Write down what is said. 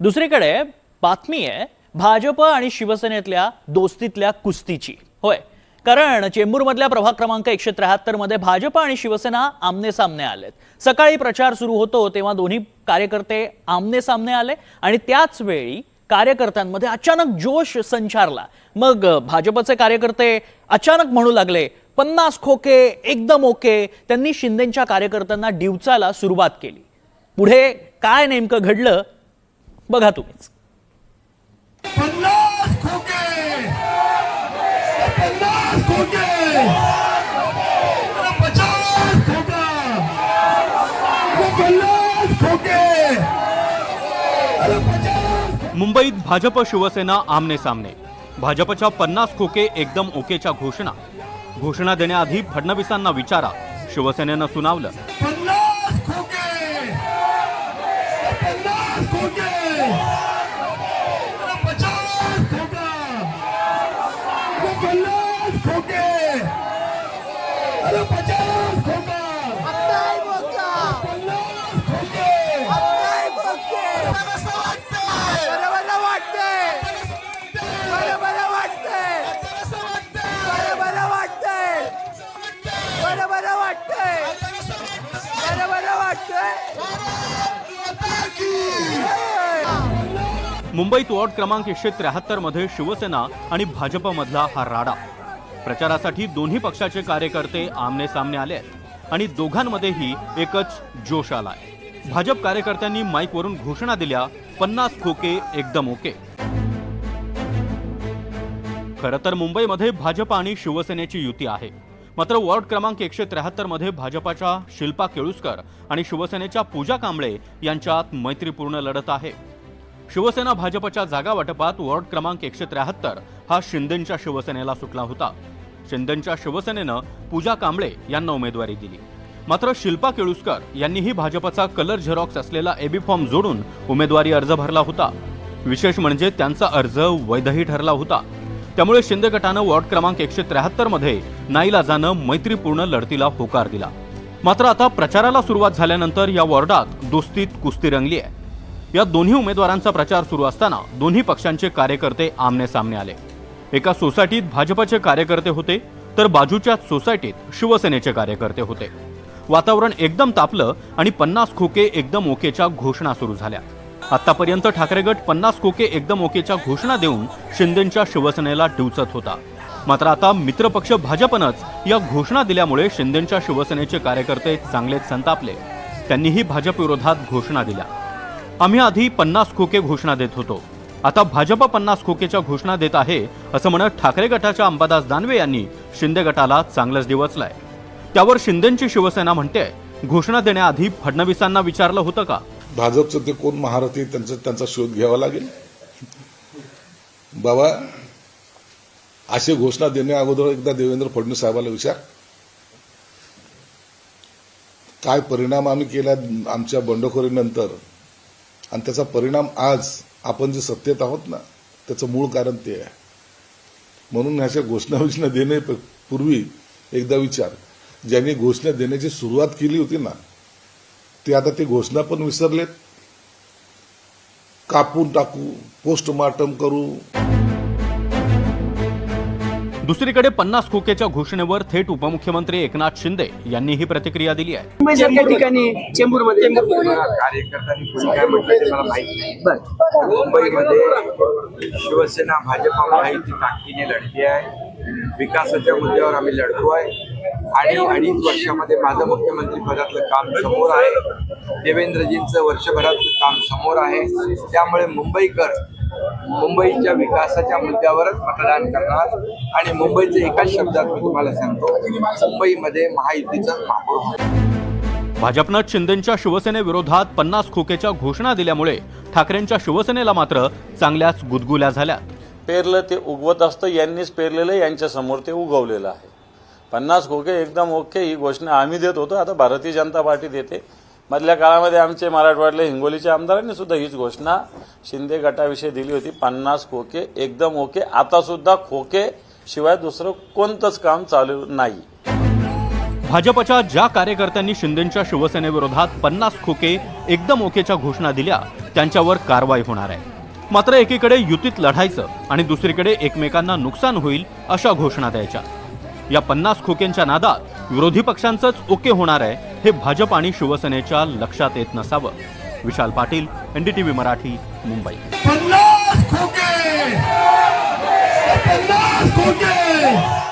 दुसरीकडे बातमी आहे भाजप आणि शिवसेनेतल्या दोस्तीतल्या कुस्तीची. होय. कारण चेंबूरमधल्या प्रभाग क्रमांक एकशे त्र्याहत्तरमध्ये भाजप आणि शिवसेना आमने सामने आलेत. सकाळी प्रचार सुरू होतो तेव्हा दोन्ही कार्यकर्ते आमने सामने आले आणि त्याच वेळी कार्यकर्त्यांमध्ये अचानक जोश संचारला. मग भाजपचे कार्यकर्ते अचानक म्हणू लागले पन्नास खोके एकदम ओके. त्यांनी शिंदेच्या कार्यकर्त्यांना डिवचायला सुरुवात केली. पुढे काय नेमकं घडलं बघा तुम्हीच मुंबईत भाजप शिवसेना आमने सामने. भाजपच्या पन्नास खोके एकदम ओकेच्या घोषणा. घोषणा देण्याआधी फडणवीसांना विचारा. शिवसेनेनं सुनावलं. पन्नास खोके अरे पन्नास खोके मुंबईत वॉर्ड क्रमांक एकशे त्र्याहत्तरमध्ये शिवसेना आणि भाजपमधला हा राडा. प्रचारासाठी दोन्ही पक्षाचे कार्यकर्ते आमने सामने आले आहेत आणि दोघांमध्येही एकच जोश आलाय. भाजप कार्यकर्त्यांनी माईकवरून घोषणा दिल्या पन्नास खोके एकदम ओके. खरं तर मुंबईमध्ये भाजप आणि शिवसेनेची युती आहे. मात्र वॉर्ड क्रमांक एकशे त्र्याहत्तरमध्ये भाजपाच्या शिल्पा केळुसकर आणि शिवसेनेच्या पूजा कांबळे यांच्यात मैत्रीपूर्ण लढत आहे. शिवसेना भाजपच्या जागा वाटपात वॉर्ड क्रमांक एकशे त्र्याहत्तर हा शिंदेच्या शिवसेनेला सुटला होता. शिंदेच्या शिवसेनेनं पूजा कांबळे यांना उमेदवारी दिली. मात्र शिल्पा केळुसकर यांनीही भाजपचा कलर झेरॉक्स असलेला एबी फॉर्म जोडून उमेदवारी अर्ज भरला होता. विशेष म्हणजे त्यांचा अर्ज वैधही ठरला होता. त्यामुळे शिंदे गटानं वॉर्ड क्रमांक एकशे त्र्याहत्तरमध्ये नाईलाजानं मैत्रीपूर्ण लढतीला होकार दिला. मात्र आता प्रचाराला सुरुवात झाल्यानंतर या वॉर्डात दोस्तीत कुस्ती रंगली आहे या दोन्ही उमेदवारांचा प्रचार सुरू असताना दोन्ही पक्षांचे कार्यकर्ते आमने सामने आले. एका सोसायटीत भाजपचे कार्यकर्ते होते तर बाजूच्या सोसायटीत शिवसेनेचे कार्यकर्ते होते. वातावरण एकदम तापलं आणि पन्नास खोके एकदम ओकेच्या घोषणा सुरू झाल्या. आतापर्यंत ठाकरे गट पन्नास खोके एकदम ओकेच्या घोषणा देऊन शिंदेच्या शिवसेनेला डिवचत होता. मात्र आता मित्रपक्ष भाजपनंच या घोषणा दिल्यामुळे शिंदेच्या शिवसेनेचे कार्यकर्ते चांगलेच संतापले. त्यांनीही भाजपविरोधात घोषणा दिल्या. आम्ही आधी पन्नास खोके घोषणा देत होतो. आता भाजप पन्नास खोकेच्या घोषणा देत आहे असं म्हणत ठाकरे गटाच्या अंबादास दानवे यांनी शिंदे गटाला चांगलंच दिवचलंय त्यावर शिंदेची शिवसेना म्हणते घोषणा देण्याआधी फडणवीसांना विचारलं होतं का? भाजपचं ते कोण महारथी त्यांचा त्यांचा शोध घ्यावा लागेल? बाबा अशी घोषणा देण्या अगोदर एकदा देवेंद्र फडणवीस साहेबाला विचार. काय परिणाम आम्ही केला आमच्या बंडखोरीनंतर? आणि त्याचा परिणाम आज आपण जे सत्तेत आहोत ना त्याचं मूळ कारण ते आहे. म्हणून ह्याच्या घोषणा घोषणा देणे पूर्वी एकदा विचार. ज्यांनी घोषणा देण्याची सुरुवात केली होती ना ते आता ते घोषणा पण विसरलेत. कापून टाकू पोस्टमार्टम करू. दुसरीकडे पन्नास खोकेच्या घोषणेवर थेट उपमुख्यमंत्री एकनाथ शिंदे यांनी ही प्रतिक्रिया दिली आहे. मुंबईसारख्या ठिकाणी चेंबूरमध्ये. कार्यकर्त्यांनी कोणी काय म्हटलं ते मला माहीत नाही. मुंबईमध्ये शिवसेना भाजप महायुती ताकदीने लढली आहे. विकासाच्या मुद्द्यावर आम्ही लढतो आहे. आणि अडीच वर्षामध्ये माझं मुख्यमंत्री पदातलं काम समोर आहे. देवेंद्रजींचं वर्षभरातलं काम समोर आहे. त्यामुळे मुंबईकर मुंबईच्या विकासाच्या मुद्द्यावरच मतदान करणार. आणि मुंबईचं एकाच शब्दात मी तुम्हाला सांगतो मुंबईमध्ये महायुतीचं महापौर. भाजपनं शिंदेच्या शिवसेनेविरोधात पन्नास खोकेच्या घोषणा दिल्यामुळे ठाकरेंच्या शिवसेनेला मात्र चांगल्याच गुदगुल्या झाल्या. पेरलं ते उगवत असतं यांनीच पेरलेलं यांच्या समोर ते उगवलेलं आहे. पन्नास खोके एकदम ओके ही घोषणा आम्ही देत होतो आता भारतीय जनता पार्टी देते. मधल्या काळामध्ये आमचे मराठवाडले हिंगोलीच्या आमदारांनी सुद्धा हीच घोषणा शिंदे गटाविषयी दिली होती पन्नास खोके एकदम ओके. आता सुद्धा खोके शिवाय दुसरं कोणतंच काम चालू नाही. भाजपच्या ज्या कार्यकर्त्यांनी शिंदेच्या शिवसेनेविरोधात पन्नास खोके एकदम ओकेच्या घोषणा दिल्या त्यांच्यावर कारवाई होणार आहे. मात्र एकीकडे युतीत लढायचं आणि दुसरीकडे एकमेकांना नुकसान होईल अशा घोषणा द्यायच्या. या पन्नास खोक्यांच्या नादात विरोधी पक्षांचंच ओके होणार आहे हे भाजप आणि शिवसेनेच्या लक्षात येत नसावं. विशाल पाटील एनडीटीव्ही मराठी मुंबई. पन्नास खोके! पन्नास खोके!